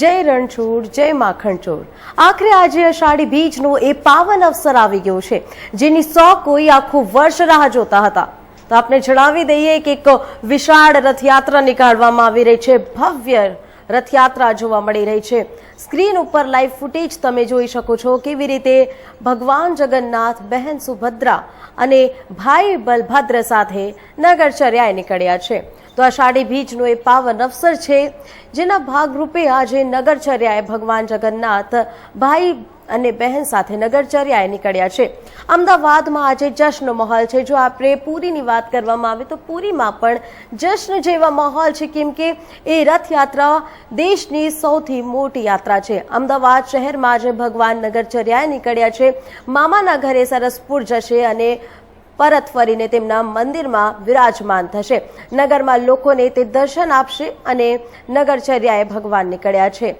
જય રણછોડ, જય માખણચોડ આખરે આજે અષાઢી બીજનો એ પાવન અવસર આવી ગયો છે, જેની સો કોઈ આખું વર્ષ રાહ જોતા હતા. તો આપને જણાવી દઈએ કે એક વિશાળ રથયાત્રા નીકાળવામાં આવી રહી છે, ભવ્ય રથયાત્રા જોવા મળી રહી છે. સ્ક્રીન ઉપર લાઈવ ફૂટેજ તમે જોઈ શકો છો કેવી રીતે ભગવાન જગન્નાથ, બહેન સુભદ્રા અને ભાઈ બલભદ્ર સાથે નગરચર્યાએ નીકળ્યા છે. તો અષાઢી બીજનો એ પાવન અવસર છે, જેના ભાગરૂપે આજે નગરચર્યાએ ભગવાન જગન્નાથ ભાઈ અને બહેન સાથે નગરચર્યાએ નીકળ્યા છે. અમદાવાદમાં આજે જશ્ન માહોલ છે. જો આપણે પુરીની વાત કરવામાં આવે તો પુરીમાં પણ જશ્ન જેવા માહોલ છે, કેમ કે એ રથયાત્રા દેશની સૌથી મોટી યાત્રા છે. અમદાવાદ શહેરમાં આજે ભગવાન નગરચર્યાએ નીકળ્યા છે. મામાના ઘરે સરસપુર જશે અને પરત ફરીને તેમના મંદિરમાં વિરાજમાન થશે. નગરમાં લોકોને તે દર્શન આપશે અને નગરચર્યાએ ભગવાન નીકળ્યા છે.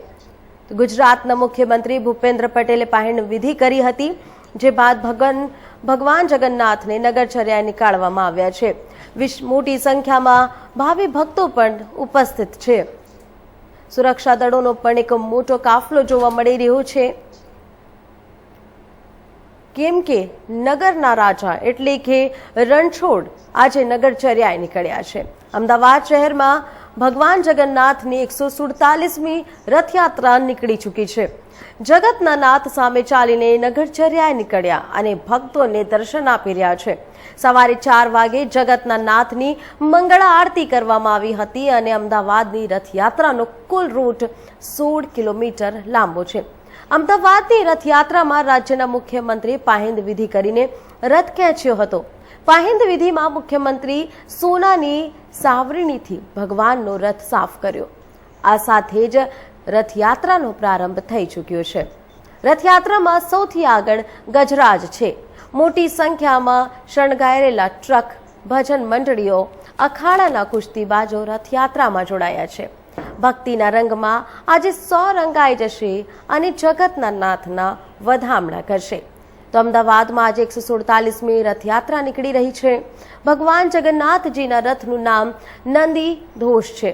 ગુજરાતના મુખ્યમંત્રી ભૂપેન્દ્ર પટેલે પાહેણ વિધિ કરી હતી, જે બાદ ભગવાન ભગવાન જગન્નાથને નગરચર્યાએ નીકાળવામાં આવ્યા છે. વિશ, મોટી સંખ્યામાં ભાવિ ભક્તો પણ ઉપસ્થિત છે. સુરક્ષા દળોનો પણ એક મોટો કાફલો જોવા મળી રહ્યો છે. કેમ કે નગરના રાજા એટલે કે રણછોડ આજે નગરચર્યાએ નીકળ્યા છે. અમદાવાદ શહેરમાં ભગવાન જગન્નાથની એકસો સુડતાલીસમી રથયાત્રા નીકળી ચૂકી છે. જગતના નાથ સામે ચાલીને નગરચર્યાએ નીકળ્યા અને ભક્તોને દર્શન આપી રહ્યા છે. સવારે ચાર વાગે જગતના નાથની મંગળા આરતી કરવામાં આવી હતી અને અમદાવાદની રથયાત્રાનો કુલ રૂટ સોળ કિલોમીટર લાંબો છે. અમદાવાદની રથયાત્રામાં રાજ્યના મુખ્યમંત્રી પાહિંદ વિધિ કરીને રથ ખેંચ્યો હતો. પાહિંદ વિધિમાં મુખ્યમંત્રી સોનાની સાવરણીથી ભગવાનનો રથ સાફ કર્યો. આ સાથે જ રથયાત્રાનો પ્રારંભ થઈ ચૂક્યો છે. રથયાત્રામાં સૌથી આગળ ગજરાજ છે. મોટી સંખ્યામાં શણગારેલા ટ્રક, ભજન મંડળીઓ, અખાડાના કુસ્તીબાજો રથયાત્રામાં જોડાયા છે. ભક્તિના રંગમાં આજે સો રંગાઈ જશે અને જગતના નાથના વધામણા કરશે. તો અમદાવાદમાં આજે એકસો સુડતાલીસમી રથયાત્રા નીકળી રહી છે. ભગવાન જગન્નાથજીના રથનું નામ નંદી ધોષ છે.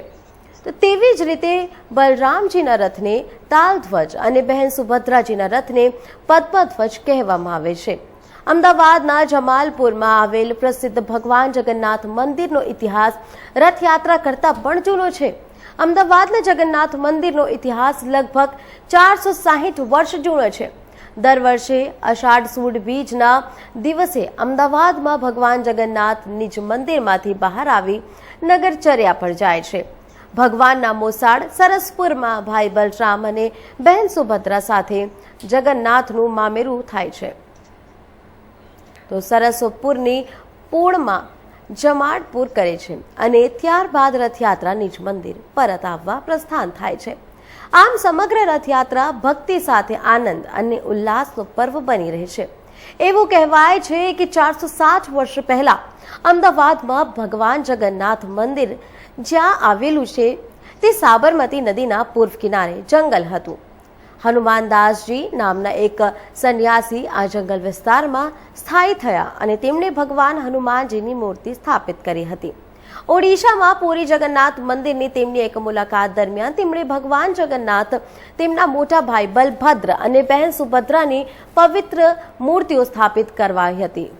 તો તેવી જ રીતે બલરામજીના રથને તાલધ્વજ અને બહેન સુભદ્રાજીના રથને પદ્મધ્વજ કહેવામાં આવે છે. અમદાવાદના જમાલપુરમાં આવેલ પ્રસિદ્ધ ભગવાન જગન્નાથ મંદિરનો ઇતિહાસ રથયાત્રા કરતાં પણ જૂનો છે. અમદાવાદના જગન્નાથ મંદિરનો ઇતિહાસ લગભગ ચારસો સાહીઠ વર્ષ જૂનો છે. દર વર્ષે અષાઢ સુદ બીજના દિવસે અમદાવાદમાં ભગવાન જગન્નાથ નિજ મંદિરમાંથી બહાર આવી નગરચર્યા પર જાય છે. ભગવાનના મોસાળ સરસપુરમાં ભાઈ બલરામ અને બહેન સુભદ્રા સાથે જગન્નાથનું મામેરું થાય છે. તો સરસપુરની પૂર્ણમાં જમાડપુર કરે છે અને ત્યારબાદ રથયાત્રા નિજ મંદિર પરત આવવા પ્રસ્થાન થાય છે. આમ સમગ્ર રથયાત્રા ભક્તિ સાથે આનંદ અને ઉલ્લાસનો પર્વ બની રહે છે. એવું કહેવાય છે કે ચારસો સાત વર્ષ પહેલા અમદાવાદમાં ભગવાન જગન્નાથ મંદિર જ્યાં આવેલું છે તે સાબરમતી નદીના પૂર્વ કિનારે જંગલ હતું. હનુમાનદાસજી નામના એક સંન્યાસી આ જંગલ વિસ્તારમાં સ્થાયી થયા અને તેમણે ભગવાન હનુમાનજીની મૂર્તિ સ્થાપિત કરી હતી. ઓડિશામાં પુરી જગન્નાથ મંદિરની તેમની એક મુલાકાત દરમિયાન તેમણે ભગવાન જગન્નાથ, તેમના મોટા ભાઈ બલભદ્ર અને બહેન સુભદ્રાની પવિત્ર મૂર્તિઓ સ્થાપિત કરવાઈ હતી.